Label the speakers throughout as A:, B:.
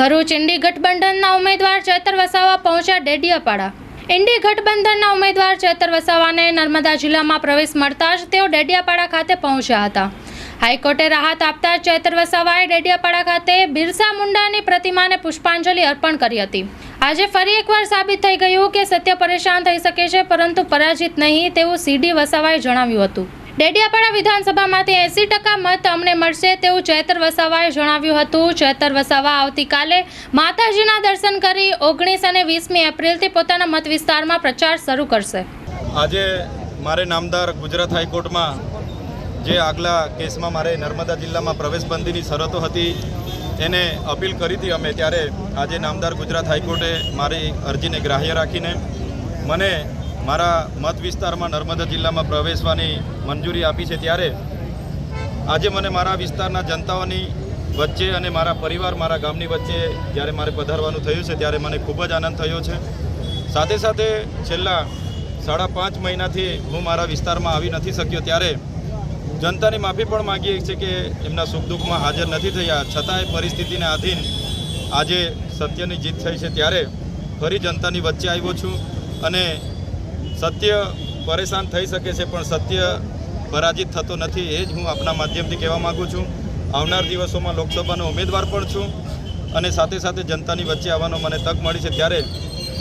A: ભરૂચ ઇન્ડી ગઠબંધનના ઉમેદવાર ચેતર વસાવા પહોંચ્યા ડેડિયાપાડા. ઇન્ડી ગઠબંધનના ઉમેદવાર ચેતર વસાવાને નર્મદા જિલ્લામાં પ્રવેશ મળતા જ તેઓ ડેડિયાપાડા ખાતે પહોંચ્યા હતા. હાઈકોર્ટે રાહત આપતા ચેતર વસાવાએ ડેડિયાપાડા ખાતે બિરસા મુંડાની પ્રતિમાને પુષ્પાંજલિ અર્પણ કરી હતી. આજે ફરી એકવાર સાબિત થઈ ગયું કે સત્ય પરેશાન થઈ શકે છે, પરંતુ પરાજિત નહીં તેવું સીડી વસાવાએ જણાવ્યું હતું. ડેડિયાપાડા વિધાનસભામાંથી એંસી ટકા મત અમને મળશે તેવું ચેતર વસાવાએ જણાવ્યું હતું. ચેતર વસાવા આવતીકાલે માતાજીના દર્શન કરી ઓગણીસ અને વીસમી એપ્રિલથી પોતાના મત વિસ્તારમાં પ્રચાર શરૂ કરશે.
B: આજે મારે નામદાર ગુજરાત હાઈકોર્ટમાં જે આગલા કેસમાં મારે નર્મદા જિલ્લામાં પ્રવેશબંધીની શરતો હતી, એને અપીલ કરી હતી અમે ત્યારે આજે નામદાર ગુજરાત હાઈકોર્ટે મારી અરજીને ગ્રાહ્ય રાખીને મને મારા મત વિસ્તારમાં નર્મદા જિલ્લામાં પ્રવેશવાની મંજૂરી આપી છે ત્યારે આજે મને મારા વિસ્તારના જનતાઓની વચ્ચે અને મારા પરિવાર મારા ગામની વચ્ચે જ્યારે મારે પધારવાનું થયું છે ત્યારે મને ખૂબ જ આનંદ થયો છે. સાથે સાથે છેલ્લા સાડા પાંચ મહિનાથી હું મારા વિસ્તારમાં આવી નથી શક્યો ત્યારે જનતાની માફી પણ માગીએ છીએ કે એમના સુખ દુઃખમાં હાજર નથી થયા. છતાંય પરિસ્થિતિને આધીન આજે સત્યની જીત થઈ છે ત્યારે ફરી જનતાની વચ્ચે આવ્યો છું અને સત્ય પરેશાન થઈ શકે છે પણ સત્ય પરાજિત થતો નથી એ જ હું આપના માધ્યમથી કહેવા માગું છું. આવનાર દિવસોમાં લોકસભાનો ઉમેદવાર પણ છું અને સાથે સાથે જનતાની વચ્ચે આવવાનો મને તક મળી છે. ત્યારે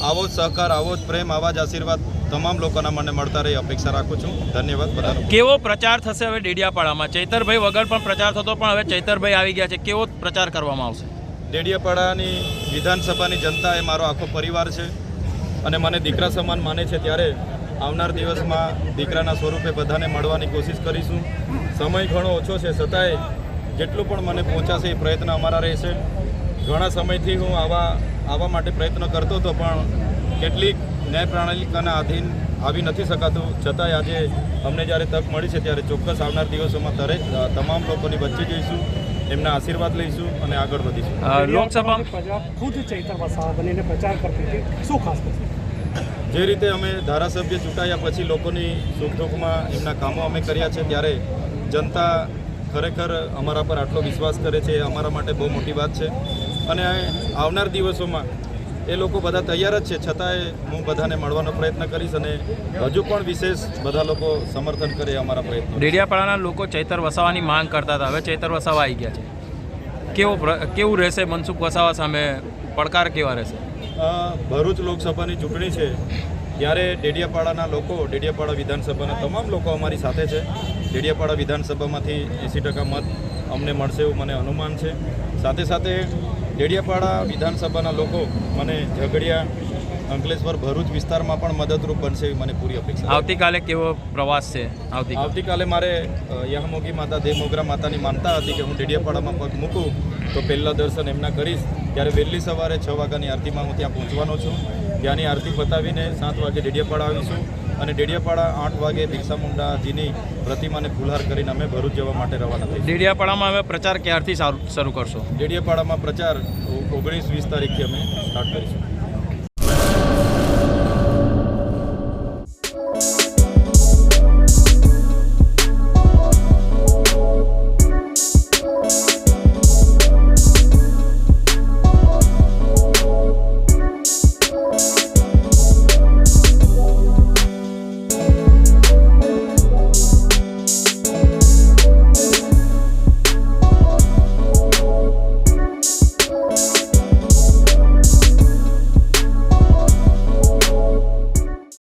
B: આવો જ સહકાર આવો જ પ્રેમ આવા જ આશીર્વાદ તમામ લોકોના મને મળતા રહી અપેક્ષા રાખું છું. ધન્યવાદ બધાનો.
C: કેવો પ્રચાર થશે હવે ડેડિયાપાડામાં? ચૈતરભાઈ વગર પણ પ્રચાર થતો પણ હવે ચૈતરભાઈ આવી ગયા છે. કેવો પ્રચાર કરવામાં આવશે?
B: ડેડિયાપાડાની વિધાનસભાની જનતા એ મારો આખો પરિવાર છે. અને મને દીકરા સમાન માને છે ત્યારે આવનાર દિવસમાં દીકરાના સ્વરૂપે બધાને મળવાની કોશિશ કરીશું. સમય ઘણો ઓછો છે છતાંય જેટલું પણ મને પહોંચાશે એ પ્રયત્ન અમારા રહેશે. ઘણા સમયથી હું આવા આવવા માટે પ્રયત્ન કરતો હતો, પણ કેટલીક ન્યાય પ્રણાલિકાના આધીન આવી નથી શકાતું. છતાંય આજે અમને જ્યારે તક મળી છે, ત્યારે ચોક્કસ આવનાર દિવસોમાં તરે તમામ લોકોની વચ્ચે જઈશું. એમના આશીર્વાદ લઈશું અને આગળ વધીશું.
C: લોકસભા
D: ખુદ ચૈતર વસાવા બનીને પ્રચાર કરતી હતી. શું ખાસ
B: જે રીતે અમે ધારાસભ્ય ચૂંટાયા પછી લોકોની સુખ દુઃખમાં એમના કામો અમે કર્યા છે ત્યારે જનતા ખરેખર અમારા પર આટલો વિશ્વાસ કરે છે એ અમારા માટે બહુ મોટી વાત છે. અને આવનાર દિવસોમાં એ લોકો બધા તૈયાર જ છે. છતાંય હું બધાને મળવાનો પ્રયત્ન કરીશ અને હજુ પણ વિશેષ બધા લોકો સમર્થન કરે અમારા પ્રયત્નો
C: ડેડિયાપાડાના લોકો ચૈતર વસાવાની માંગ કરતા હતા. હવે ચૈતર વસાવા આવી ગયા છે. કેવો કેવું રહેશે મનસુખ વસાવા સામે? પડકાર કેવા રહેશે?
B: ભરૂચ લોકસભાની ચૂંટણી છે. ત્યારે ડેડિયાપાડાના લોકો ડેડિયાપાડા વિધાનસભાના તમામ લોકો અમારી સાથે છે. ડેડિયાપાડા વિધાનસભામાંથી એંસી ટકા મત અમને મળશે એવું મને અનુમાન છે. સાથે સાથે ડેડિયાપાડા વિધાનસભાના લોકો મને ઝઘડિયા અંકલેશ્વર ભરૂચ વિસ્તારમાં પણ મદદરૂપ બનશે એવી મને પૂરી અપેક્ષા
C: આવતીકાલે કેવો પ્રવાસ છે? આવતીકાલે.
B: મારે યહમોગી યહામોગી માતા દેવમોગરા માતાની માનતા હતી કે હું ડેડિયાપાડામાં પગ મૂકું તો પહેલાં દર્શન એમના કરીશ. ત્યારે વહેલી સવારે છ વાગ્યાની આરતીમાં હું ત્યાં પહોંચવાનો છું. ત્યાંની આરતી પતાવીને સાત વાગે ડેડિયાપાડા આવીશું અને ડેડિયાપાડા આઠ વાગે બિરસા મુંડાજીની પ્રતિમાને ફુલહાર કરીને અમે ભરૂચ જવા માટે રવાના થઈશું.
C: ડેડિયાપાડામાં અમે પ્રચાર ક્યારથી સારું શરૂ કરશો?
B: ડેડિયાપાડામાં પ્રચાર ઓગણીસ વીસ તારીખથી અમે સ્ટાર્ટ કરીશું.